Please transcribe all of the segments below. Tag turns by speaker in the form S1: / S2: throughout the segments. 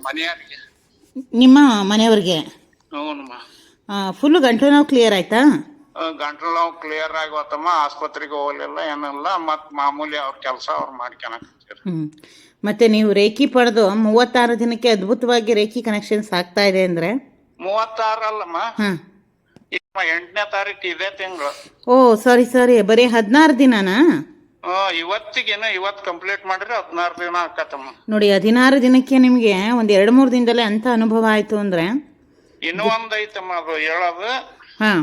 S1: ಮನೆಯವರಿಗೆ?
S2: ನಿಮ್ಮ ಮನೆಯವ್ರಿಗೆ?
S1: ಹ್ಞೂನಮ್ಮ
S2: ಫುಲ್ ಗಂಟಲು ನೋವು ಕ್ಲಿಯರ್ ಆಯ್ತಾ?
S1: ಗಂಟಲು ನೋವು ಕ್ಲಿಯರ್ ಆಗೋತಮ್ಮ ಆಸ್ಪತ್ರೆಗೆ ಹೋಗ್ಲಿಲ್ಲ ಏನಿಲ್ಲ ಮತ್ ಮಾಮೂಲಿ ಅವ್ರ ಕೆಲಸ ಅವ್ರು ಮಾಡ್ಕೊಳಕತ್ತೀರಿ
S2: ಮತ್ತು ನೀವು ರೇಖಿ ಪಡೆದು ಮೂವತ್ತಾರು ದಿನಕ್ಕೆ ಅದ್ಭುತವಾಗಿ ರೇಖಿ ಕನೆಕ್ಷನ್ಸ್ ಆಗ್ತಾ ಇದೆ ಅಂದ್ರೆ?
S1: ಮೂವತ್ತಾರಲ್ಲಮ್ಮ
S2: ಹಾಂ.
S1: ಎಂಟನೇ ತಾರೀಕು ಇದೆ ತಿಂಗಳು.
S2: ಓ ಸಾರಿ ಸಾರಿ ಬರೀ ಹದಿನಾರು ದಿನನಾ?
S1: ಇವತ್ತಿಗೇನ ಇವತ್ ಕಂಪ್ಲೀಟ್ ಮಾಡಿದ್ರೆ ಹದಿನಾರು ದಿನ ಆಕತ್ತಮ್ಮ.
S2: ನೋಡಿ ಹದಿನಾರು ದಿನಕ್ಕೆ ನಿಮಗೆ ಒಂದ್ ಎರಡು ಮೂರು ದಿನದಲ್ಲೇ ಅಂತ ಅನುಭವ ಆಯ್ತು ಅಂದ್ರೆ
S1: ಇನ್ನೂ ಒಂದ್ ಐತಮ್ಮ ಅದು ಹೇಳೋದು.
S2: ಹಾಂ.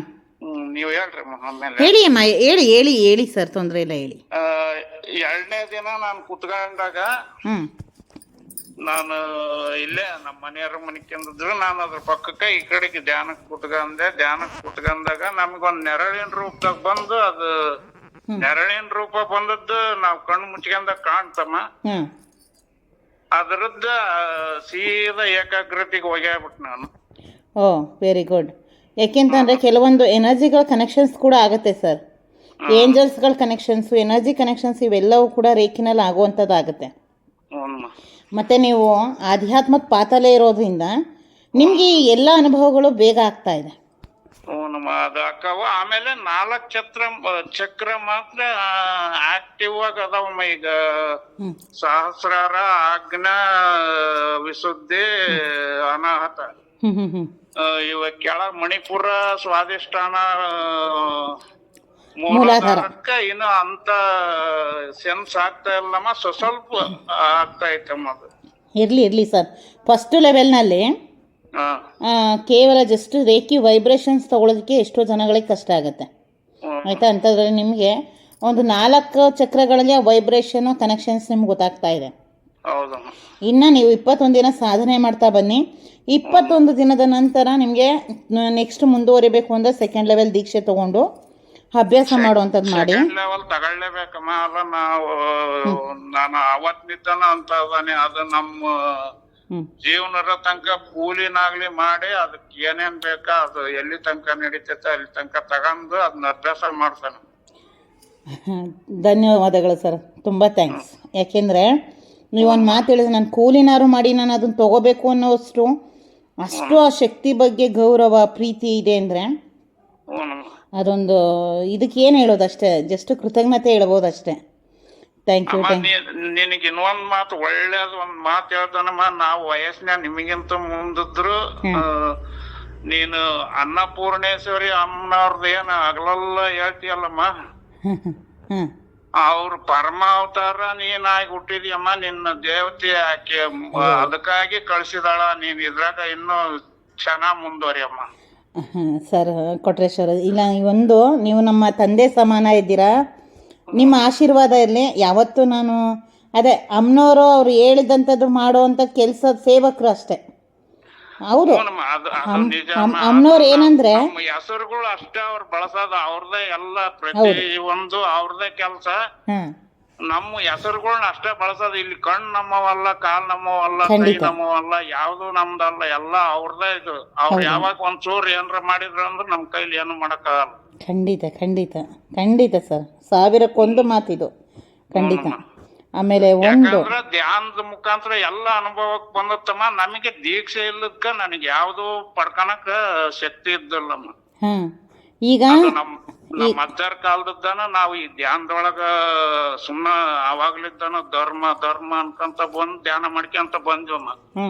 S1: ನೀವು ಹೇಳ್ರಮ್ಮ ಆಮೇಲೆ.
S2: ಹೇಳಿ ಅಮ್ಮ ಹೇಳಿ ಹೇಳಿ ಹೇಳಿ ಸರ್ ತೊಂದ್ರೆ ಇಲ್ಲ ಹೇಳಿ.
S1: ಎರಡನೇ ದಿನ ನಾನು ಕುತ್ಕೊಂಡಾಗ ನಾನು ಇಲ್ಲೇ ನಮ್ಮ ಮನೆಯವ್ರ ಮನಿಕೊಂಡಿದ್ರು ನಾನು ಅದ್ರ ಪಕ್ಕಕ್ಕೆ ಈ ಕಡೆಗೆ ಧ್ಯಾನಕ್ಕೆ ಕುತ್ಕೊಂಡೆ. ಧ್ಯಾನಕ್ಕೆ ಕುತ್ಕೊಂಡಾಗ ನಮ್ಗೊಂದ್ ನೆರಳಿನ ರೂಪದಾಗ ಬಂದು ಅದು ನೆರಳಿನ ರೂಪ ಬಂದದ್ದು ನಾವು ಕಣ್ಣು ಮುಚ್ಕೊಂಡ ಕಾಣ್ತಮ್ಮ. ಅದರದ್ದ ಸೀದಾ ಏಕಾಗ್ರತೆಗೆ ಹೋಗ್ಯಾಬಿಟ್ ನಾನು.
S2: ಓ ವೆರಿ ಗುಡ್ ಯಾಕೆಂತಂದರೆ ಕೆಲವೊಂದು ಎನರ್ಜಿಗಳ ಕನೆಕ್ಷನ್ಸ್ ಕೂಡ ಆಗುತ್ತೆ ಸರ್. ಏಂಜಲ್ಸ್ಗಳ ಕನೆಕ್ಷನ್ಸ್ ಎನರ್ಜಿ ಕನೆಕ್ಷನ್ಸ್ ಇವೆಲ್ಲವೂ ಕೂಡ ರೇಖಿನಲ್ಲಿ ಆಗುವಂಥದ್ದು ಆಗುತ್ತೆ
S1: ಹ್ಞೂನಮ್ಮ
S2: ಮತ್ತು ನೀವು ಆಧ್ಯಾತ್ಮದ ಪಾತಲೇ ಇರೋದ್ರಿಂದ ನಿಮಗೆ ಈ ಎಲ್ಲ ಅನುಭವಗಳು ಬೇಗ ಆಗ್ತಾ ಇದೆ.
S1: ಹ್ಞೂನಮ್ಮ ಅದು ಅಕ್ಕವ ಆಮೇಲೆ ನಾಲ್ಕು ಚಕ್ರ ಚಕ್ರ ಮಾತ್ರ ಆಕ್ಟಿವ್ ಆಗಿ ಅದಾವಮ್ಮ ಈಗ. ಸಹಸ್ರಾರ ಆಜ್ಞ ವಿಶುದ್ಧಿ ಅನಾಹತ. ಇವ ಕೆಳ ಮಣಿಪುರ ಸ್ವಾದಿಷ್ಠಾನ ಮೂಲಕ ಇನ್ನು ಅಂತ ಸೆನ್ಸ್ ಆಗ್ತಾ ಇಲ್ಲಮ್ಮ. ಸ್ವಸ್ವಲ್ಪ ಆಗ್ತಾ ಐತಮ್ಮ ಅದು.
S2: ಇರ್ಲಿ ಇರ್ಲಿ ಸರ್. ಫಸ್ಟ್ ಲೆವೆಲ್ನಲ್ಲಿ ಕೇವಲ ಜಸ್ಟ್ ರೇಖಿ ವೈಬ್ರೇಷನ್ಸ್ ತೊಗೊಳೋದಕ್ಕೆ ಎಷ್ಟೋ ಜನಗಳಿಗೆ ಕಷ್ಟ ಆಗುತ್ತೆ. ಆಯ್ತಾ? ಅಂಥದ್ರಲ್ಲಿ ನಿಮಗೆ ಒಂದು ನಾಲ್ಕು ಚಕ್ರಗಳಲ್ಲಿ ವೈಬ್ರೇಷನ್ ಕನೆಕ್ಷನ್ಸ್ ನಿಮ್ಗೆ ಗೊತ್ತಾಗ್ತಾ ಇದೆ. ಇನ್ನ ನೀವು ಇಪ್ಪತ್ತೊಂದು ದಿನ ಸಾಧನೆ ಮಾಡ್ತಾ ಬನ್ನಿ. ಇಪ್ಪತ್ತೊಂದು ದಿನದ ನಂತರ ನಿಮಗೆ ನೆಕ್ಸ್ಟ್ ಮುಂದುವರಿಬೇಕು ಅಂದ್ರೆ ಸೆಕೆಂಡ್ ಲೆವೆಲ್ ದೀಕ್ಷೆ ತಗೊಂಡು ಅಭ್ಯಾಸ ಮಾಡುವಂಥದ್ದು ಮಾಡಿ.
S1: ಲೆವೆಲ್ ತಗೊಳ್ಳೇಬೇಕಮ್ಮ ಅಲ್ಲ ನಾವು ನಾನು ಅವತ್ತಿದ್ದಾನ ಅಂತ ಅದಾನೆ ಅದು ನಮ್ಮ
S2: ಹ್ಞೂ
S1: ಜೀವನದ ತನಕ ಕೂಲಿನಾಗ್ಲಿ ಮಾಡಿ ಅದಕ್ಕೆ ಏನೇನ್ ಬೇಕಾ ಅದು ಎಲ್ಲಿ ತನಕ ನಡೀತೈತೆ ಅಲ್ಲಿ ತನಕ ತಗೊಂಡು ಅದನ್ನ ಅಭ್ಯಾಸ ಮಾಡ್ತಾನೆ.
S2: ಧನ್ಯವಾದಗಳು ಸರ್. ತುಂಬ ಥ್ಯಾಂಕ್ಸ್ ಯಾಕೆಂದರೆ ನೀವೊಂದು ಮಾತು ಹೇಳಿದ್ರೆ ನಾನು ಕೂಲಿನಾರು ಮಾಡಿ ನಾನು ಅದನ್ನು ತಗೋಬೇಕು ಅನ್ನೋಷ್ಟು ಅಷ್ಟು ಆ ಶಕ್ತಿ ಬಗ್ಗೆ ಗೌರವ ಪ್ರೀತಿ ಇದೆ ಅಂದರೆ ಅದೊಂದು ಇದಕ್ಕೆ ಏನು ಹೇಳೋದು ಅಷ್ಟೇ ಜಸ್ಟ್ ಕೃತಜ್ಞತೆ ಹೇಳ್ಬೋದು ಅಷ್ಟೇ ಥ್ಯಾಂಕ್ ಯು
S1: ನಿನಗೆ ಇನ್ನೊಂದ್ ಮಾತು ಒಳ್ಳೇದ್ ಒಂದ್ ಮಾತು ಹೇಳ್ತಾನಮ್ಮ. ನಾವು ವಯಸ್ಸಿನ ನಿಮಗಿಂತ ಮುಂದಿದ್ರು ನೀನು ಅನ್ನಪೂರ್ಣೇಶ್ವರಿ ಅಮ್ಮನವ್ರದ್ದು ಏನು ಹೇಳ್ತಿಯಲ್ಲಮ್ಮ.
S2: ಹೇಳ್ತೀಯಲ್ಲಮ್ಮ
S1: ಅವ್ರ ಪರಮ ಅವತಾರ ನೀನಾಗಿ ಹುಟ್ಟಿದ್ಯಮ್ಮ ನಿನ್ನ ದೇವತೆ ಆಕೆ ಅದಕ್ಕಾಗಿ ಕಳ್ಸಿದಾಳ. ನೀನ್ ಇದ್ರಾಗ ಇನ್ನು ಚೆನ್ನಾಗ್ ಮುಂದುವರಿಯಮ್ಮ.
S2: ಸರ್ ಕೊಟ್ರೇಶ್ವರ ಇಲ್ಲ ಒಂದು ನೀವು ನಮ್ಮ ತಂದೆ ಸಮಾನ ಇದ್ದೀರಾ? ನಿಮ್ಮ ಆಶೀರ್ವಾದ ಇರಲಿ ಯಾವತ್ತೂ ನಾನು ಅದೇ ಅಮ್ಮನವರು ಅವ್ರು ಹೇಳಿದಂಥದ್ದು ಮಾಡುವಂಥ ಕೆಲಸ ಸೇವಕರು ಅಷ್ಟೇ. ಹೌದು.
S1: ಅಮ್ಮನವ್ರು ಅದು ಅದು
S2: ಅಮ್-
S1: ನಿಜ
S2: ಅಮ್- ಅಮ್ನವ್ರು ಏನಂದ್ರೆ
S1: ನಮ್ಮ ಹೆಸರುಗಳು ಅಷ್ಟೇ ಅವ್ರು ಬಳಸೋದು ಅವ್ರದೇ ಎಲ್ಲ ಪ್ರತಿ ಒಂದು ಅವ್ರದೇ ಕೆಲಸ.
S2: ಹಾಂ
S1: ನಮ್ಮ ಹೆಸರುಗಳನ್ನ ಅಷ್ಟೇ ಬಳಸೋದು. ಇಲ್ಲಿ ಕಣ್ ನಮ್ಮವಲ್ಲ ಕಾಲ್ ನಮ್ಮವಲ್ಲ ಕೈ ನಮ್ಮವಲ್ಲ ಯಾವ್ದು ನಮ್ದಲ್ಲ. ಎಲ್ಲ ಅವ್ರದೇ ಇದು. ಅವ್ರು ಯಾವಾಗ ಒಂದ್ ಚೂರು ಏನಾರ ಮಾಡಿದ್ರು ಅಂದ್ರೆ ನಮ್ ಕೈಲಿ ಏನು ಮಾಡಕ್ಕಾಗಲ್ಲ.
S2: ಖಂಡಿತ ಖಂಡಿತ. ಖಂಡಿತ ಸರ್. ಸಾವಿರಕ್ಕೊಂದು ಮಾತಿದು. ಖಂಡಿತ. ಆಮೇಲೆ ಒಂದು
S1: ಧ್ಯಾನದ ಮುಖಾಂತರ ಎಲ್ಲ ಅನುಭವಕ್ಕೆ ಬಂದತ್ತಮ್ಮ. ನಮಗೆ ದೀಕ್ಷೆ ಇಲ್ಲದಕ್ಕ ನನಗೆ ಯಾವ್ದು ಪಡ್ಕೊಳಕ ಶಕ್ತಿ ಇದ್ದಲ್ಲಮ್ಮ.
S2: ಹ್ಮ್. ಈಗ
S1: ಅದು ನಮ್ ನಮ್ಮ ಅಜ್ಜಾರ ಕಾಲದದ್ದಾನ ನಾವು ಈ ಧ್ಯಾನದೊಳಗ ಸುಮ್ನ ಅವಾಗ್ಲಿದ್ದಾನ ಧರ್ಮ ಧರ್ಮ ಅನ್ಕಂತ ಬಂದ್ ಧ್ಯಾನ ಮಾಡ್ಕೊಂತ ಬಂದ್ವಮ್ಮ
S2: ಅಮ್ಮ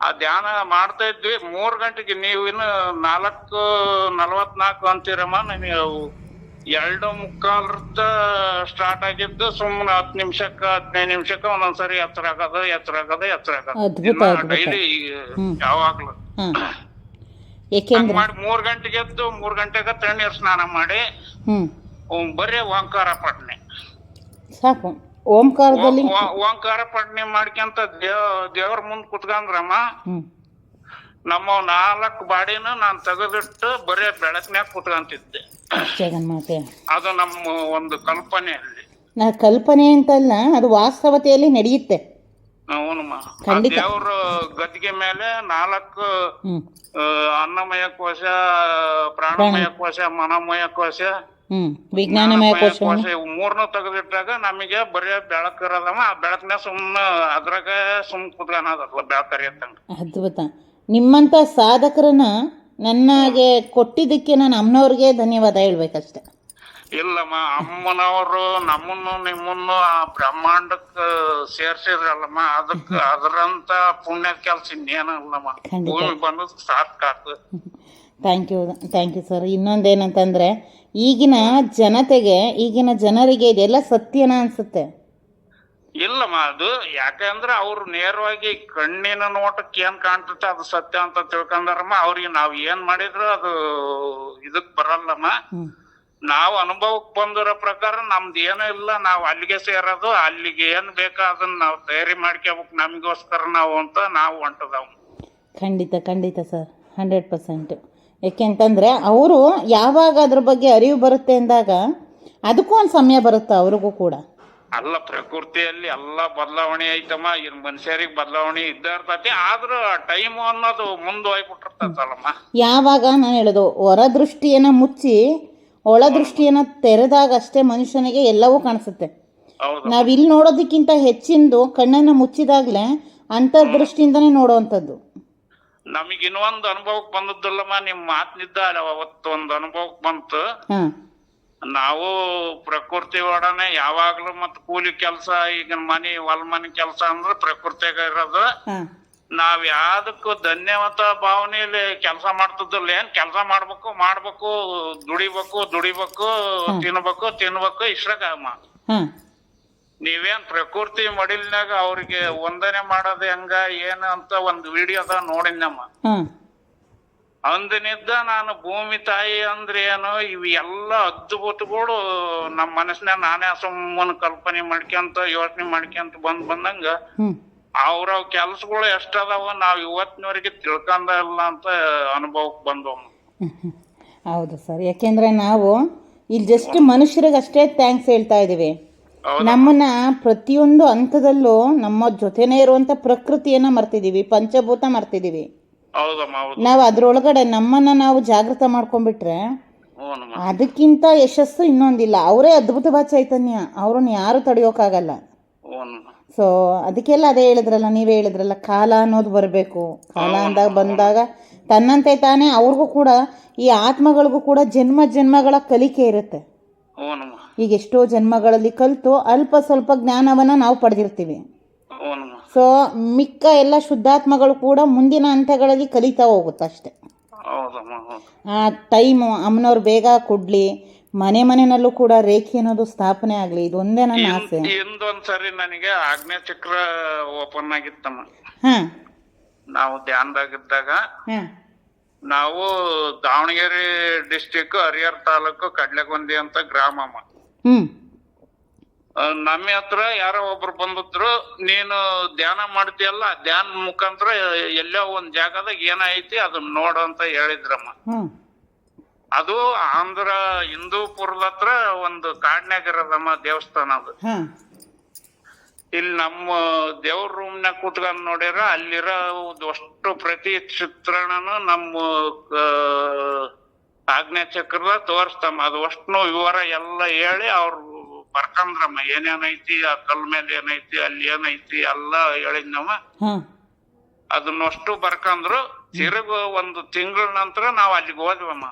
S1: ಆ ಧ್ಯಾನ ಮಾಡ್ತಾ ಇದ್ವಿ. ಮೂರ್ ಗಂಟೆಗೆ ನೀವು ಇನ್ನು ನಾಲ್ಕು ನಲವತ್ನಾಲ್ಕು ಅಂತೀರಮ್ಮ ನನಗೆ ಅವು ಎರಡು ಮುಕ್ಕಾಲ್ರದ ಸ್ಟಾರ್ಟ್ ಆಗಿದ್ದು ಸುಮ್ಮನೆ ಹತ್ತು ನಿಮಿಷಕ್ಕ ಹದಿನೈದು ನಿಮಿಷಕ್ಕ ಒಂದೊಂದ್ಸರಿ ಎತ್ತರ ಆಗದ ಎತ್ತರ ಆಗದ ಎತ್ತರ ಆಗದ. ಡೈಲಿ ಯಾವಾಗ್ಲೂ
S2: ಏಕೆಂದ್ರೆ
S1: ಮಾಡಿ ಮೂರ್ ಗಂಟೆಗೆ ಎದ್ದು ಮೂರ್ ಗಂಟೆಗೆ ತಣ್ಣೀರ್ ಸ್ನಾನ ಮಾಡಿ
S2: ಹ್ಮ್.
S1: ಅವ್ನ್ ಬರೀ ಓಂಕಾರ ಪಟ್ನೆ.
S2: ಸಾಕು. ಓಂಕಾರದಲ್ಲಿ
S1: ಓ- ಓಂಕಾರ ಪಟ್ನೆ ಮಾಡ್ಕೊಂತ ದೇವ್ ದೇವ್ರ ಮುಂದ್ ಕುತ್ಕಂದ್ರಮ್ಮ
S2: ಹ್ಞೂ
S1: ನಮ್ಮ ನಾಲ್ಕು ಬಾಡಿನ ನಾನ್ ತೆಗೆದಿಟ್ಟು ಬರೀ ಬೆಳಕ್ನ್ಯಾಗ ಕುತ್ಕಂತಿದ್ದೆ
S2: ಜಗನ್ಮಾತೆ
S1: ಅದು ನಮ್ಮ ಒಂದು ಕಲ್ಪನೆ ಅಲ್ಲಿ.
S2: ನಾ ಕಲ್ಪನೆ ಅಂತಲ್ಲ ಅದು ವಾಸ್ತವತೆಯಲ್ಲಿ ನಡೆಯುತ್ತೆ. ಖಂಡಿತ.
S1: ದೇವ್ರ ಗದ್ದಿಗೆ ಮೇಲೆ ನಾಲ್ಕು ಅನ್ನಮಯ ಕೋಶ ಪ್ರಾಣಮಯ ಕೋಶ ಮನಮಯ ಕೋಶ
S2: ವಿಜ್ಞಾನಮಯ
S1: ಕೋಶ ಮೂರ್ನು ತೆಗೆದಿಟ್ಟಾಗ ನಮಗೆ ಬರೀ ಬೆಳಕು ಇರೋದಮ್ಮ ಆ ಬೆಳಕನ್ನ ಸುಮ್ಮನೆ ಅದ್ರಾಗ ಸುಮ್ ಕುತ್ಕೊಳೋದಲ್ಲ ಬೆಳಕರಿ ಅಂತಂಗ
S2: ಅದ್ಭುತ. ನಿಮ್ಮಂತ ಸಾಧಕರನ್ನ ನನಗೆ ಕೊಟ್ಟಿದ್ದಕ್ಕೆ ನಾನು ಅಮ್ಮನವ್ರಿಗೆ ಧನ್ಯವಾದ ಹೇಳ್ಬೇಕಷ್ಟೆ.
S1: ಇಲ್ಲಮ್ಮ ಅಮ್ಮನವರು ನಮ್ಮನ್ನು ನಿಮ್ಮನ್ನು ಆ ಬ್ರಹ್ಮಾಂಡಕ್ ಸೇರ್ಸಿದ್ರಲ್ಲಮ್ಮ ಅದಕ್ಕ ಅದರಂತ ಪುಣ್ಯ ಕೆಲ್ಸ ಇನ್ನೇನಲ್ಲಮ್ಮ. ಭೂಮಿ ಬಂದದ್ ಸಾಕಾತು
S2: thank you thank you sir ಇನ್ನೊಂದೇನಂತಂದ್ರೆ ಈಗಿನ ಜನತೆಗೆ ಈಗಿನ ಜನರಿಗೆ ಇದೆಲ್ಲ ಸತ್ಯನ ಅನ್ಸುತ್ತೆ.
S1: ಇಲ್ಲಮ್ಮ ಅದು ಯಾಕಂದ್ರೆ ಅವ್ರು ನೇರವಾಗಿ ಕಣ್ಣಿನ ನೋಟಕ್ಕೆ ಏನ್ ಕಾಣ್ತತೆ ಅದು ಸತ್ಯ ಅಂತ ತಿಳ್ಕೊಂಡಾರಮ್ಮ ಅವ್ರಿಗೆ ನಾವ್ ಏನ್ ಮಾಡಿದ್ರು ಅದು ಇದಕ್ ಬರಲ್ಲಮ್ಮ. ನಾವು ಅನುಭವಕ್ ಬಂದಿರೋ ಪ್ರಕಾರ ನಮ್ದು ಏನು ಇಲ್ಲ ನಾವು ಅಲ್ಲಿಗೆ ಸೇರೋದು ಅಲ್ಲಿಗೆ ಏನ್ ಬೇಕೋ ಅದನ್ನ ನಾವು ತಯಾರಿ ಮಾಡ್ಕೋಬೇಕು ನಮಗೋಸ್ಕರ ನಾವು ಅಂತ ನಾವು ಹೊಂಟದವ್.
S2: ಖಂಡಿತ ಖಂಡಿತ ಸರ್ ಹಂಡ್ರೆಡ್ ಪರ್ಸೆಂಟ್ ಯಾಕೆಂತಂದರೆ ಅವರು ಯಾವಾಗ ಅದ್ರ ಬಗ್ಗೆ ಅರಿವು ಬರುತ್ತೆ ಅಂದಾಗ ಅದಕ್ಕೂ ಒಂದು ಸಮಯ ಬರುತ್ತೆ ಅವ್ರಿಗೂ ಕೂಡ.
S1: ಅಲ್ಲ ಪ್ರಕೃತಿಯಲ್ಲಿ ಎಲ್ಲ ಬದಲಾವಣೆ ಐತಮ್ಮ ಇನ್ ಮನುಷ್ಯರಿಗೆ ಬದಲಾವಣೆ ಇದ್ದ ಇರ್ತೈತಿ ಆದ್ರೂ ಟೈಮ್ ಅನ್ನೋದು ಮುಂದೆ ಹೋಗ್ಬಿಟ್ಟಿರ್ತದಲ್ಲಮ್ಮ
S2: ಯಾವಾಗ ನಾನು ಹೇಳೋದು ಹೊರದೃಷ್ಟಿಯನ್ನು ಮುಚ್ಚಿ ಒಳದೃಷ್ಟಿಯನ್ನು ತೆರೆದಾಗ ಅಷ್ಟೇ ಮನುಷ್ಯನಿಗೆ ಎಲ್ಲವೂ ಕಾಣಿಸುತ್ತೆ. ನಾವು ಇಲ್ಲಿ ನೋಡೋದಕ್ಕಿಂತ ಹೆಚ್ಚಿಂದು ಕಣ್ಣನ್ನು ಮುಚ್ಚಿದಾಗಲೇ ಅಂತರ್ದೃಷ್ಟಿಯಿಂದನೇ ನೋಡುವಂಥದ್ದು.
S1: ನಮಗೆ ಇನ್ನೊಂದು ಅನುಭವಕ್ಕೆ ಬಂದದ್ದಲ್ಲಮ್ಮ ನಿಮ್ ಮಾತಿನಿದ್ದ ಅವತ್ತು ಒಂದು ಅನುಭವಕ್ಕೆ ಬಂತು. ನಾವು ಪ್ರಕೃತಿ ಒಡನೆ ಯಾವಾಗ್ಲೂ ಮತ್ ಕೂಲಿ ಕೆಲಸ ಈಗ ಮನಿ ಹೊಲ ಮನಿ ಕೆಲಸ ಅಂದ್ರೆ ಪ್ರಕೃತಿಯಾಗ ಇರೋದು. ನಾವ್ ಯಾವ್ದಕ್ಕೂ ಧನ್ಯವಾದ ಭಾವನೆಯಲ್ಲಿ ಕೆಲಸ ಮಾಡ್ತಿದ್ದಿಲ್ಲ. ಏನ್ ಕೆಲಸ ಮಾಡ್ಬೇಕು ಮಾಡ್ಬೇಕು ದುಡಿಬೇಕು ದುಡಿಬೇಕು ತಿನ್ಬೇಕು ತಿನ್ಬೇಕು ಅಮ್ಮ ನೀವೇನ್ ಪ್ರಕೃತಿ ಮಡಿಲ್ನಾಗ ಅವ್ರಿಗೆ ವಂದನೆ ಮಾಡೋದ್ ಹೆಂಗ ಏನ ಅಂತ ಒಂದ್ ವಿಡಿಯೋದ
S2: ನೋಡಿದ್ನಮ್ಮ
S1: ಅಂದಿನಿದ್ದ ನಾನು ಭೂಮಿ ತಾಯಿ ಅಂದ್ರೆ ಏನು ಇವು ಎಲ್ಲ ಅದ್ಭುತಗಳು ನಮ್ಮ ಮನಸ್ಸಿನ ನಾನೇ ಸುಮ್ಮನ ಕಲ್ಪನೆ ಮಾಡ್ಕೊಂತ ಯೋಚನೆ ಮಾಡ್ಕೊಂತ ಬಂದ್ ಬಂದಂಗ
S2: ಹ್ಞೂ
S1: ಅವ್ರವ್ ಕೆಲ್ಸಗಳು ಎಷ್ಟದಾವ ನಾವ್ ಇವತ್ತಿನವರೆಗೆ ತಿಳ್ಕೊಂಡ ಇಲ್ಲ ಅಂತ ಅನುಭವಕ್ಕೆ ಬಂದವ್
S2: ಹೌದು ಸರ್ ಯಾಕೆಂದ್ರೆ ನಾವು ಇಲ್ಲಿ ಜಸ್ಟ್ ಮನುಷ್ಯರಿಗೆ ಅಷ್ಟೇ ಥ್ಯಾಂಕ್ಸ್ ಹೇಳ್ತಾ ಇದ್ದೀವಿ. ನಮ್ಮನ್ನ ಪ್ರತಿಯೊಂದು ಹಂತದಲ್ಲೂ ನಮ್ಮ ಜೊತೆನೇ ಇರುವಂತ ಪ್ರಕೃತಿಯನ್ನ ಮರ್ತಿದೀವಿ ಪಂಚಭೂತ
S1: ಮರ್ತಿದೀವಿ
S2: ನಾವು ಅದ್ರೊಳಗಡೆ ನಮ್ಮನ್ನ ನಾವು ಜಾಗೃತ ಮಾಡ್ಕೊಂಡ್ಬಿಟ್ರೆ ಅದಕ್ಕಿಂತ ಯಶಸ್ಸು ಇನ್ನೊಂದಿಲ್ಲ. ಅವರೇ ಅದ್ಭುತವಾದ ಚೈತನ್ಯ. ಅವ್ರನ್ನ ಯಾರು ತಡೆಯೋಕ್ಕಾಗಲ್ಲ
S1: ಹ್ಞೂನಮ್ಮ
S2: ಸೊ ಅದಕ್ಕೆಲ್ಲ ಅದೇ ಹೇಳಿದ್ರಲ್ಲ ನೀವೇ ಹೇಳಿದ್ರಲ್ಲ ಕಾಲ ಅನ್ನೋದು ಬರಬೇಕು. ಕಾಲ ಅಂದಾಗ ಬಂದಾಗ ತನ್ನಂತೆ ತಾನೇ ಅವ್ರಿಗೂ ಕೂಡ ಈ ಆತ್ಮಗಳಿಗೂ ಕೂಡ ಜನ್ಮ ಜನ್ಮಗಳ ಕಲಿಕೆ ಇರುತ್ತೆ. ಈಗ ಎಷ್ಟೋ ಜನ್ಮಗಳಲ್ಲಿ ಕಲಿತು ಅಲ್ಪ ಸ್ವಲ್ಪ ಜ್ಞಾನವನ್ನು ನಾವು ಪಡೆದಿರ್ತೀವಿ. ಸೊ ಮಿಕ್ಕ ಎಲ್ಲ ಶುದ್ಧಾತ್ಮಗಳು ಕೂಡ ಮುಂದಿನ ಹಂತಗಳಲ್ಲಿ ಕಲಿತಾ ಹೋಗುತ್ತೆ ಅಷ್ಟೆ ಆ ಟೈಮು ಅಮ್ಮನವ್ರು ಬೇಗ ಕೊಡಲಿ ಮನೆ ಮನೆಯಲ್ಲೂ ಕೂಡ ರೇಖೆ ಅನ್ನೋದು ಸ್ಥಾಪನೆ ಆಗಲಿ ಇದೊಂದೇ ನನ್ನ ಆಸೆ.
S1: ಹಿಂದೊಂದ್ ಸರಿ ನನಗೆ ಆಗ್ನೇಯ ಚಕ್ರ ಓಪನ್ ಆಗಿತ್ತಮ್ಮ
S2: ಹಾಂ.
S1: ನಾವು ಧ್ಯಾನದಾಗಿದ್ದಾಗ
S2: ಹಾಂ.
S1: ನಾವು ದಾವಣಗೆರೆ ಡಿಸ್ಟಿಕ್ ಹರಿಹರ್ ತಾಲೂಕು ಕಡ್ಲೆಗೊಂದಿ ಅಂತ ಗ್ರಾಮಮ್ಮ
S2: ಹ್ಞೂ
S1: ಆ, ನಮ್ಮ ಹತ್ರ ಯಾರೋ ಒಬ್ರು ಬಂದಿದ್ರು ನೀನು ಧ್ಯಾನ ಮಾಡ್ತೀಯಲ್ಲ ಧ್ಯಾನ ಮುಖಾಂತರ ಎಲ್ಲೋ ಒಂದ್ ಜಾಗದಾಗ ಏನೈತಿ ಅದನ್ನ ನೋಡು ಅಂತ ಹೇಳಿದ್ರಮ್ಮ
S2: ಹ್ಞೂ
S1: ಅದು ಆಂಧ್ರ ಹಿಂದೂಪುರದ ಹತ್ರ ಒಂದು ಕಾಡ್ನ್ಯಾಗ ಇರೋದಮ್ಮ ದೇವಸ್ಥಾನ ಅದು. ಇಲ್ಲಿ ನಮ್ಮ ದೇವ್ರ ರೂಮ್ನಾಗ ಕೂತ್ಕೊಂಡ್ ನೋಡ್ಯಾರ ಅಲ್ಲಿರೋ ಅಷ್ಟು ಪ್ರತಿ ಚಿತ್ರಣನು ನಮ್ಮ ಆಗ್ನೇಯ ಚಕ್ರದ ತೋರಿಸ್ತಮ್ಮ. ಅದು ಅಷ್ಟು ವಿವರ ಎಲ್ಲ ಹೇಳಿ ಅವ್ರು ಬರ್ಕಂದ್ರಮ್ಮ. ಏನೇನೈತಿ ಆ ಕಲ್ ಮೇಲೆ ಏನೈತಿ ಅಲ್ಲಿ ಏನೈತಿ ಎಲ್ಲ ಹೇಳಿದ್ನಮ್ಮ ಅದನ್ನಷ್ಟು ಬರ್ಕಂದ್ರು ತಿರುಗ ಒಂದು ತಿಂಗಳ ನಂತರ ನಾವ್ ಅಲ್ಲಿಗೆ ಹೋದ್ವಮ್ಮ.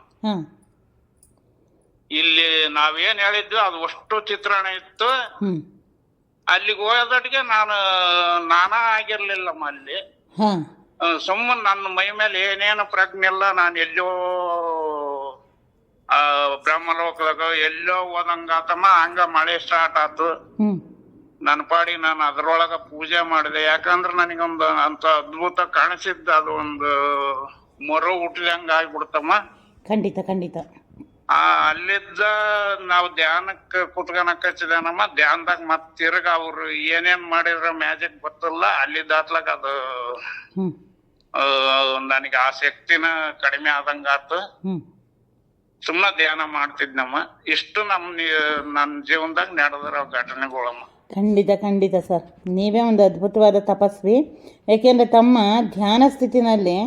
S1: ಇಲ್ಲಿ ನಾವೇನ್ ಹೇಳಿದ್ವಿ ಅದು ಅಷ್ಟು ಚಿತ್ರಣ ಇತ್ತು. ಅಲ್ಲಿಗೆ ಹೋಗೋದಟ್ಟಿಗೆ ನಾನು ನಾನಾ ಆಗಿರ್ಲಿಲ್ಲಮ್ಮ ಅಲ್ಲಿ. ಸುಮ್ಮನೆ ನನ್ನ ಮೈ ಮೇಲೆ ಏನೇನು ಪ್ರಜ್ಞೆ ಇಲ್ಲ ನಾನು ಎಲ್ಲೋ ಬ್ರಹ್ಮಲೋಕದಾಗ ಎಲ್ಲೋ ಹೋದಂಗಾತಮ್ಮ ಹಂಗ ಮಳೆ ಸ್ಟಾರ್ಟ್ ಆತು. ನನ್ನ ಪಾಡಿ ನಾನು ಅದ್ರೊಳಗ ಪೂಜೆ ಮಾಡಿದೆ. ಯಾಕಂದ್ರೆ ನನಗೊಂದು ಅಂತ ಅದ್ಭುತ ಕಾಣಿಸಿದ್ದ ಅದು ಒಂದು ಮರು ಹುಟ್ಟಿದಂಗ ಆಗ್ಬಿಡ್ತಮ್ಮ.
S2: ಖಂಡಿತ ಖಂಡಿತ.
S1: ಆ ಅಲ್ಲಿದ್ದ ನಾವು ಧ್ಯಾನಕ್ಕೆ ಕುತ್ಕೊಳಕ್ ಹಚ್ಚಿದಾನಮ್ಮ. ಧ್ಯಾನದಾಗ ಮತ್ ತಿರ್ಗ ಅವ್ರು ಏನೇನ್ ಮಾಡಿದ್ರ ಮ್ಯಾಜಿಕ್ ಗೊತ್ತಿಲ್ಲ. ಅಲ್ಲಿ ದಾಟ್ಲಾಗ ಅದು ನನಗೆ ಆ ಶಕ್ತಿನ ಕಡಿಮೆ ಆದಂಗ ಆತು. ಸುಮ್ನ ಧ್ಯಾನ ಮಾಡ್ತಿದ್ನಮ್ಮ. ಇಷ್ಟು ನಮ್ ನನ್ನ ಜೀವನದಾಗ ನಡೆದ್ರ ಘಟನೆಗಳಮ್ಮ.
S2: ಖಂಡಿತ ಖಂಡಿತ ಸರ್. ನೀವೇ ಒಂದು ಅದ್ಭುತವಾದ ತಪಸ್ವಿ. ಏಕೆಂದರೆ ತಮ್ಮ ಧ್ಯಾನ ಸ್ಥಿತಿನಲ್ಲಿ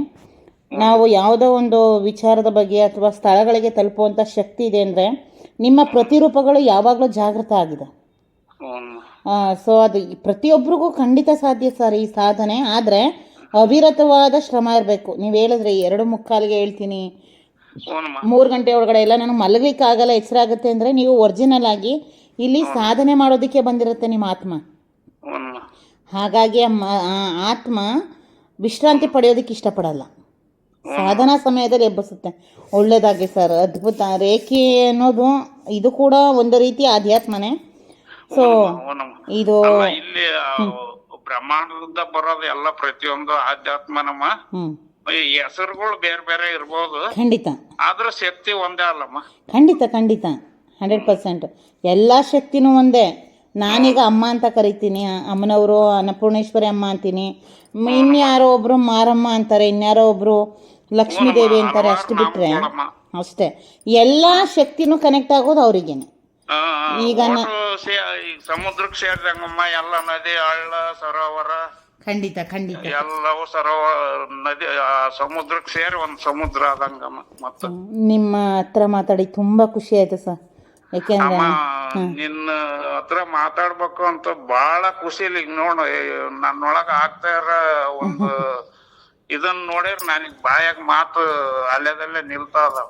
S2: ನಾವು ಯಾವುದೋ ಒಂದು ವಿಚಾರದ ಬಗ್ಗೆ ಅಥವಾ ಸ್ಥಳಗಳಿಗೆ ತಲುಪುವಂಥ ಶಕ್ತಿ ಇದೆ ಅಂದರೆ ನಿಮ್ಮ ಪ್ರತಿರೂಪಗಳು ಯಾವಾಗಲೂ ಜಾಗೃತ ಆಗಿದೆ. ಸೊ ಅದು ಪ್ರತಿಯೊಬ್ಬರಿಗೂ ಖಂಡಿತ ಸಾಧ್ಯ ಸರ್ ಈ ಸಾಧನೆ. ಆದರೆ ಅವಿರತವಾದ ಶ್ರಮ ಇರಬೇಕು. ನೀವು ಹೇಳಿದ್ರೆ ಎರಡು ಮುಕ್ಕಾಲಿಗೆ ಹೇಳ್ತೀನಿ. ಮೂರು ಗಂಟೆ ಒಳಗಡೆ ಎಲ್ಲ ನನಗೆ ಮಲಗಲಿಕ್ಕೆ ಆಗಲ್ಲ ಎಚ್ಚರಾಗುತ್ತೆ ಅಂದರೆ ನೀವು ಒರಿಜಿನಲ್ ಆಗಿ ಇಲ್ಲಿ ಸಾಧನೆ ಮಾಡೋದಕ್ಕೆ ಬಂದಿರುತ್ತೆ ನಿಮ್ಮ ಆತ್ಮ. ಹಾಗಾಗಿ ಆತ್ಮ ವಿಶ್ರಾಂತಿ ಪಡೆಯೋದಕ್ಕೆ ಇಷ್ಟಪಡಲ್ಲ. ಸಾಧನಾ ಸಮಯದಲ್ಲಿ ಎಬ್ಬಿಸುತ್ತೆ. ಒಳ್ಳೆಯದಾಗಿ ಸರ್ ಅದ್ಭುತ. ರೇಖೆ ಅನ್ನೋದು ಇದು ಕೂಡ ಒಂದು ರೀತಿ ಆಧ್ಯಾತ್ಮನೇ. ಸೊ ಇದು
S1: ಇಲ್ಲಿ ಬ್ರಹ್ಮಾಂಡದಿಂದ ಬರೋದು ಎಲ್ಲ ಪ್ರತಿಯೊಂದು ಆಧ್ಯಾತ್ಮನಮ್ಮ ಹೆಸರುಗಳು ಬೇರೆ ಬೇರೆ ಇರ್ಬೋದು.
S2: ಖಂಡಿತ.
S1: ಆದ್ರೆ ಶಕ್ತಿ ಒಂದೇ ಅಲ್ಲಮ್ಮ.
S2: ಖಂಡಿತ ಖಂಡಿತ. Hundred percent. ಎಲ್ಲ ಶಕ್ತಿನೂ ಒಂದೇ. ನಾನೀಗ ಅಮ್ಮ ಅಂತ ಕರಿತೀನಿ. ಅಮ್ಮನವರು ಅನ್ನಪೂರ್ಣೇಶ್ವರಿ ಅಮ್ಮ ಅಂತೀನಿ. ಇನ್ಯಾರೋ ಒಬ್ರು ಮಾರಮ್ಮ ಅಂತಾರೆ ಇನ್ಯಾರೋ ಒಬ್ರು ಲಕ್ಷ್ಮೀ ದೇವಿ ಅಂತಾರೆ ಅಷ್ಟು ಬಿಟ್ರೆ ಅಷ್ಟೇ. ಎಲ್ಲ ಶಕ್ತಿನೂ ಕನೆಕ್ಟ್ ಆಗೋದು ಅವರಿಗೇನೆ. ಈಗ
S1: ಸಮುದ್ರಕ್ಕೆ ಸೇರಿದಂಗಮ್ಮ ಎಲ್ಲ ನದಿ ಹಳ್ಳ ಸರೋವರ
S2: ಖಂಡಿತ ಖಂಡಿತ.
S1: ಎಲ್ಲವೂ ಸರೋವರ ನದಿ ಸಮುದ್ರಕ್ಕೆ ಸೇರಿ ಒಂದು ಸಮುದ್ರ ಆದಂಗಮ್ಮ ಮತ್ತ.
S2: ನಿಮ್ಮ ಹತ್ರ ಮಾತಾಡಿ ತುಂಬಾ ಖುಷಿ ಆಯ್ತು ಸರ್. ಯಾಕೆಂದ್ರೆ
S1: ಅಮ್ಮ ನಿನ್ನ ಹತ್ರ ಮಾತಾಡ್ಬೇಕು ಅಂತ ಬಹಳ ಖುಷಿ ಈಗ ನೋಡು ನನ್ನೊಳಗ ಆಗ್ತಾ ಇರೋ ಒಂದು ಇದನ್ನ ನೋಡಿದ್ರೆ ನನಗ್ ಬಾಯಾಗ ಮಾತು ಅಲ್ಲೇದಲ್ಲೇ ನಿಲ್ತಾ ಅದಾವ.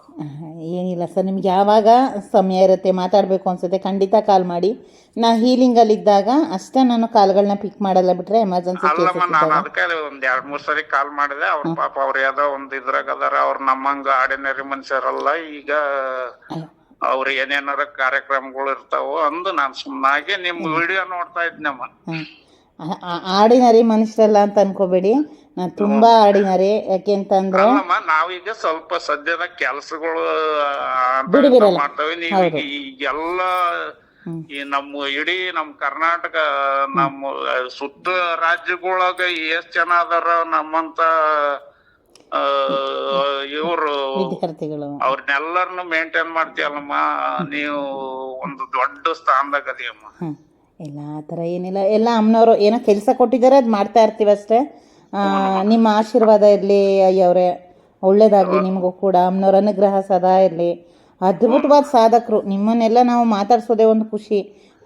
S2: ಏನಿಲ್ಲ ಸರ್ ನಿಮ್ಗೆ ಯಾವಾಗ ಸಮಯ ಇರುತ್ತೆ ಮಾತಾಡಬೇಕು ಅನ್ಸುತ್ತೆ ಖಂಡಿತ ಕಾಲ್ ಮಾಡಿ. ನಾ ಹೀಲಿಂಗಲ್ಲಿದ್ದಾಗ ಅಷ್ಟೇ ನಾನು ಕಾಲ್ಗಳನ್ನ ಪಿಕ್ ಮಾಡಲ್ಲ ಬಿಟ್ರೆ ಎಮರ್ಜೆನ್ಸಿ
S1: ಅಲ್ಲಮ್ಮ ನಾನು
S2: ಇದ್ದಾಗ
S1: ಅದಕ್ಕೆ ಒಂದ್ ಎರಡ್ ಮೂರ್ ಸರಿ ಕಾಲ್ ಮಾಡಿದೆ. ಅವ್ರ ಪಾಪ ಅವ್ರ ಯಾವ್ದೋ ಒಂದ್ ಇದ್ರಾಗ ಅದಾರ ಅವ್ರ ನಮ್ಮಂಗ ಆರ್ಡಿನರಿ ಮನುಷ್ಯರಲ್ಲ ಈಗ. ಅವ್ರ ಏನೇನಾರ ಕಾರ್ಯಕ್ರಮಗಳು ಇರ್ತಾವ ಅಂದು ನಾನ್ ಸುಮ್ನಾಗೆ ನಿಮ್ ವಿಡಿಯೋ ನೋಡ್ತಾ ಇದ್ನಮ್ಮ
S2: ಆರ್ಡಿನರಿ ಮನುಷ್ಯರಲ್ಲ ಅಂತ ಅನ್ಕೋಬೇಡಿ. ನಾನು ತುಂಬಾ ಆರ್ಡಿನರಿ ಯಾಕೆ ಅಂತಂದ್ರೆ
S1: ಅಲ್ಲಮ್ಮ ನಾವೀಗ ಸ್ವಲ್ಪ ಸದ್ಯದ ಕೆಲ್ಸಗಳು
S2: ಬಿಡುವಿರಲ್ಲ.
S1: ಮಾಡ್ತೇವೆ. ನೀವೀಗ ಈಗೆಲ್ಲ. ಈ ನಮ್ಮ ಇಡೀ ನಮ್ ಕರ್ನಾಟಕ ನಮ್ಮ ಸುತ್ತ ರಾಜ್ಯಗಳಾಗ ಎಷ್ಟ್ ಜನ ಅದಾರ ನಮ್ಮಂತ ಇವರು ಅವ್ರನ್ನೆಲ್ಲರನ್ನು ಮೇಂಟೈನ್ ಮಾಡ್ತೀಯಲ್ಲಮ್ಮ ನೀವು ಒಂದು ದೊಡ್ಡ ಸ್ಥಾನದಾಗ ಅದೀಯಮ್ಮ
S2: ಇಲ್ಲ ಆ ಥರ ಏನಿಲ್ಲ. ಎಲ್ಲ ಅಮ್ಮನವರು ಏನೋ ಕೆಲಸ ಕೊಟ್ಟಿದ್ದಾರೆ ಅದು ಮಾಡ್ತಾ ಇರ್ತೀವಿ ಅಷ್ಟೇ. ನಿಮ್ಮ ಆಶೀರ್ವಾದ ಇರಲಿ ಅಯ್ಯವ್ರೆ. ಒಳ್ಳೇದಾಗಲಿ ನಿಮಗೂ ಕೂಡ ಅಮ್ಮನವ್ರ ಅನುಗ್ರಹ ಸದಾ ಇರಲಿ. ಅದ್ಭುತವಾದ ಸಾಧಕರು. ನಿಮ್ಮನ್ನೆಲ್ಲ ನಾವು ಮಾತಾಡ್ಸೋದೇ ಒಂದು ಖುಷಿ.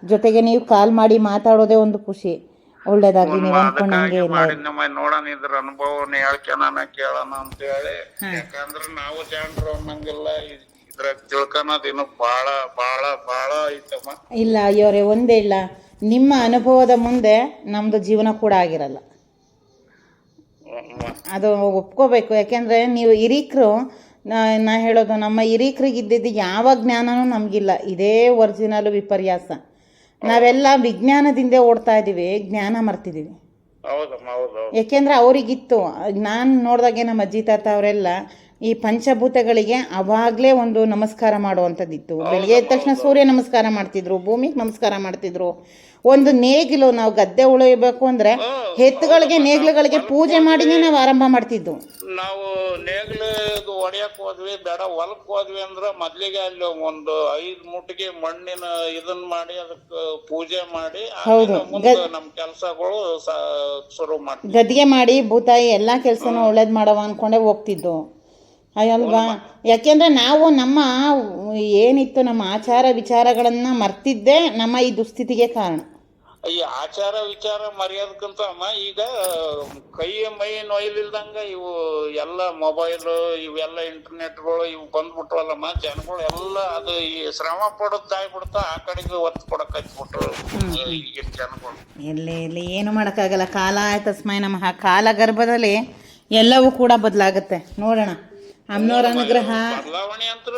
S2: ಜೊತೆಗೆ ನೀವು ಕಾಲ್ ಮಾಡಿ ಮಾತಾಡೋದೇ ಒಂದು ಖುಷಿ. ಒಳ್ಳೇದಾಗಲಿ ನೀವು ಅನ್ಕೊಂಡಂಗೆ ಇಲ್ಲ
S1: ನೋಡೋಣ ಇದ್ರ ಅನುಭವನ ಹೇಳ್ಕೊಳಣ ಕೇಳೋಣ ಅಂತ ಹೇಳಿ ಯಾಕಂದ್ರ ನಾವು ಜಾಣರು ಅನ್ನಂಗಿಲ್ಲ ಇದ್ರ ಇದ್ರಾಗ ತಿಳ್ಕೊಳೋದ್ ಇನ್ನು ಬಹಳ ಬಹಳ ಬಹಳ ಐತಮ್ಮ.
S2: ಇಲ್ಲ ಅಯ್ಯೋರೆ ಒಂದೇ ಇಲ್ಲ. ನಿಮ್ಮ ಅನುಭವದ ಮುಂದೆ ನಮ್ದು ಜೀವನ ಕೂಡ ಆಗಿರಲ್ಲ. ಅದು ಒಪ್ಕೋಬೇಕು. ಯಾಕೆಂದ್ರೆ ನೀವು ಹಿರೀಕರು ನಾ ಹೇಳೋದು ನಮ್ಮ ಹಿರೀಕರಿಗೆ ಇದ್ದಿದ್ದು ಯಾವ ಜ್ಞಾನನೂ ನಮಗಿಲ್ಲ. ಇದೇ ಒರಿಜಿನಲ್ ವಿಪರ್ಯಾಸ. ನಾವೆಲ್ಲ ವಿಜ್ಞಾನದಿಂದ ಓಡ್ತಾ ಇದ್ದೀವಿ ಜ್ಞಾನ ಮರ್ತಿದ್ದೀವಿ.
S1: ಹೌದಮ್ಮ ಹೌದು.
S2: ಯಾಕೆಂದರೆ ಅವರಿಗಿತ್ತು. ನಾನು ನೋಡಿದಾಗೆ ನಮ್ಮ ಅಜ್ಜಿ ತಾತ ಅವರೆಲ್ಲ ಈ ಪಂಚಭೂತಗಳಿಗೆ ಅವಾಗಲೇ ಒಂದು ನಮಸ್ಕಾರ ಮಾಡುವಂಥದ್ದಿತ್ತು. ಬೆಳಿಗ್ಗೆ ಎದ್ದ ತಕ್ಷಣ ಸೂರ್ಯ ನಮಸ್ಕಾರ ಮಾಡ್ತಿದ್ರು ಭೂಮಿಗೆ ನಮಸ್ಕಾರ ಮಾಡ್ತಿದ್ರು. ಒಂದು ನೇಗಿಲು ನಾವು ಗದ್ದೆ ಉಳಿಬೇಕು ಅಂದ್ರೆ ಹೆತ್ತುಗಳಿಗೆ ನೇಗಿಲುಗಳಿಗೆ ಪೂಜೆ ಮಾಡಿನೇ ನಾವು ಆರಂಭ ಮಾಡ್ತಿದ್ವು
S1: ನಾವು ನೇಗಿಲು ಹೊಡೆಯಕ್ ಹೋದ್ವಿ ಬೇಡ ಹೊಲಕ್ ಹೋದ್ವಿ ಅಂದ್ರೆ ಮೊದ್ಲಿಗೆ ಅಲ್ಲಿ ಒಂದು ಐದು ಮುಟ್ಟಿಗೆ ಮಣ್ಣಿನ ಇದನ್ನ ಮಾಡಿ ಅದಕ್ಕೆ ಪೂಜೆ ಮಾಡಿ
S2: ಹೌದು.
S1: ಆಮೇಲೆ ಮುಂದೆ ನಮ್ ಕೆಲ್ಸಗಳು ಶುರು ಮಾಡಿ
S2: ಗದ್ಗೆ ಮಾಡಿ ಭೂತಾಯಿ ಎಲ್ಲಾ ಕೆಲಸನೂ ಒಳ್ಳೇದ್ ಮಾಡವ ಅನ್ಕೊಂಡೆ ಹೋಗ್ತಿದ್ದು. ಅಲ್ವಾ ಯಾಕೆಂದರೆ ನಾವು ನಮ್ಮ ಏನಿತ್ತು ನಮ್ಮ ಆಚಾರ ವಿಚಾರಗಳನ್ನು ಮರ್ತಿದ್ದೆ ನಮ್ಮ ಈ ದುಸ್ಥಿತಿಗೆ ಕಾರಣ.
S1: ಈ ಆಚಾರ ವಿಚಾರ ಮರ್ಯೋದಕ್ಕಿಂತ ಅಮ್ಮ ಈಗ ಕೈ ಮೈ ನೋಯ್ಲಿಲ್ದಂಗ ಇವು ಎಲ್ಲ ಮೊಬೈಲ್ ಇವೆಲ್ಲ ಇಂಟರ್ನೆಟ್ಗಳು ಇವು ಬಂದ್ಬಿಟ್ವಲ್ಲಮ್ಮ ಜನಗಳು ಎಲ್ಲ ಅದು ಈ ಶ್ರಮ ಪಡೋದಾಗ್ಬಿಡ್ತಾ ಆ ಕಡೆಗೆ ಒತ್ತು ಕೊಡಕ್ ಹಚ್ಬಿಟ್ರು ಈಗಿನ ಜನಗಳು.
S2: ಎಲ್ಲಿ ಇಲ್ಲಿ ಏನು ಮಾಡೋಕ್ಕಾಗಲ್ಲ. ಕಾಲ ತಸ್ಮೈ ನಮ್ಮ ಕಾಲ ಗರ್ಭದಲ್ಲಿ ಎಲ್ಲವೂ ಕೂಡ ಬದಲಾಗುತ್ತೆ. ನೋಡೋಣ. ಅಮ್ಮನವ್ರ ಅನುಗ್ರಹ.
S1: ಬದಲಾವಣೆ ಅಂತೂ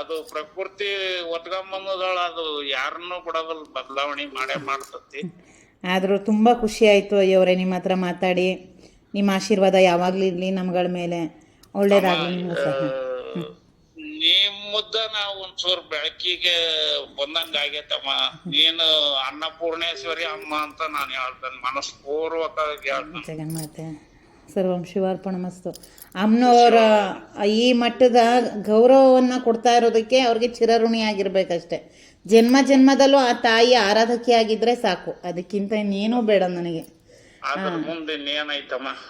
S1: ಅದು ಪ್ರಕೃತಿ ಒತ್ಕೊಂಬಂದದಳ ಅದು ಯಾರನ್ನು ಬಿಡೋದಲ್ಲ ಬದಲಾವಣೆ ಮಾಡೇ ಮಾಡ್ತತಿ.
S2: ಆದರೂ ತುಂಬ ಖುಷಿ ಆಯಿತು ಅಯ್ಯವರೇ ನಿಮ್ಮ ಹತ್ರ ಮಾತಾಡಿ. ನಿಮ್ಮ ಆಶೀರ್ವಾದ ಯಾವಾಗಲೂ ಇರಲಿ ನಮ್ಗಳ ಮೇಲೆ. ಒಳ್ಳೇದಾಗಲಿ ನಿಮಗೂ ಸಹ.
S1: ನಿಮ್ಮುದ್ದ ನಾವು ಒಂಚೂರು ಬೆಳಕಿಗೆ ಬಂದಂಗ ಆಗೈತಮ್ಮ. ನೀನು ಅನ್ನಪೂರ್ಣೇಶ್ವರಿ ಅಮ್ಮ ಅಂತ ನಾನು ಹೇಳ್ತೇನೆ. ಮನಸ್ಪೂರ್ವಕವಾಗಿ ಹೇಳ್ತೇನೆ.
S2: ಜಗನ್ಮಾತೆ. ಸರ್ವಂ ಶಿವಾರ್ಪಣಮಸ್ತು. ಅಮ್ಮನವರ ಈ ಮಟ್ಟದ ಗೌರವವನ್ನು ಕೊಡ್ತಾ ಇರೋದಕ್ಕೆ ಅವ್ರಿಗೆ ಚಿರಋಣಿ ಆಗಿರ್ಬೇಕಷ್ಟೆ ಜನ್ಮ ಜನ್ಮದಲ್ಲೂ ಆ ತಾಯಿ ಆರಾಧಕಿ ಆಗಿದ್ರೆ ಸಾಕು. ಅದಕ್ಕಿಂತ ಇನ್ನೇನೂ ಬೇಡ ನನಗೆ.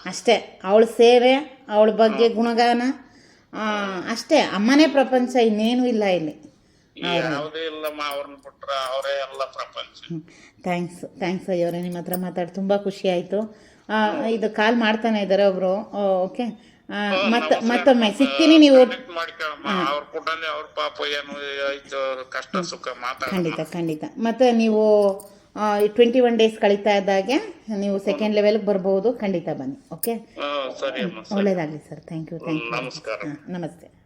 S2: ಅಷ್ಟೇ. ಅವಳ ಸೇವೆ ಅವಳ ಬಗ್ಗೆ ಗುಣಗಾನ ಅಷ್ಟೇ. ಅಮ್ಮನೇ ಪ್ರಪಂಚ ಇನ್ನೇನು ಇಲ್ಲ ಇಲ್ಲಿ. ಥ್ಯಾಂಕ್ಸ್. ಥ್ಯಾಂಕ್ಸ್ ಅಯ್ಯವರೇ ನಿಮ್ಮ ಹತ್ರ ಮಾತಾಡಿ ತುಂಬ ಖುಷಿ ಆಯಿತು. ಇದು ಕಾಲ್ ಮಾಡ್ತಾನೆ ಇದ್ದಾರೆ ಒಬ್ರು. ಓಕೆ. ಮತ್ತೆ ಮತ್ತೊಮ್ಮೆ ಸಿಗ್ತೀನಿ ನೀವು. ಖಂಡಿತ ಖಂಡಿತ. ಮತ್ತೆ ನೀವು ಟ್ವೆಂಟಿ ಒನ್ ಡೇಸ್ ಕಳೀತಾ ಇದ್ದಾಗೆ ನೀವು ಸೆಕೆಂಡ್ ಲೆವೆಲ್ಗೆ ಬರ್ಬೋದು. ಖಂಡಿತ ಬನ್ನಿ. ಓಕೆ? ಒಳ್ಳೇದಾಗಲಿ sir. Thank you thank you
S1: ನಮಸ್ಕಾರ.
S2: ನಮಸ್ತೆ.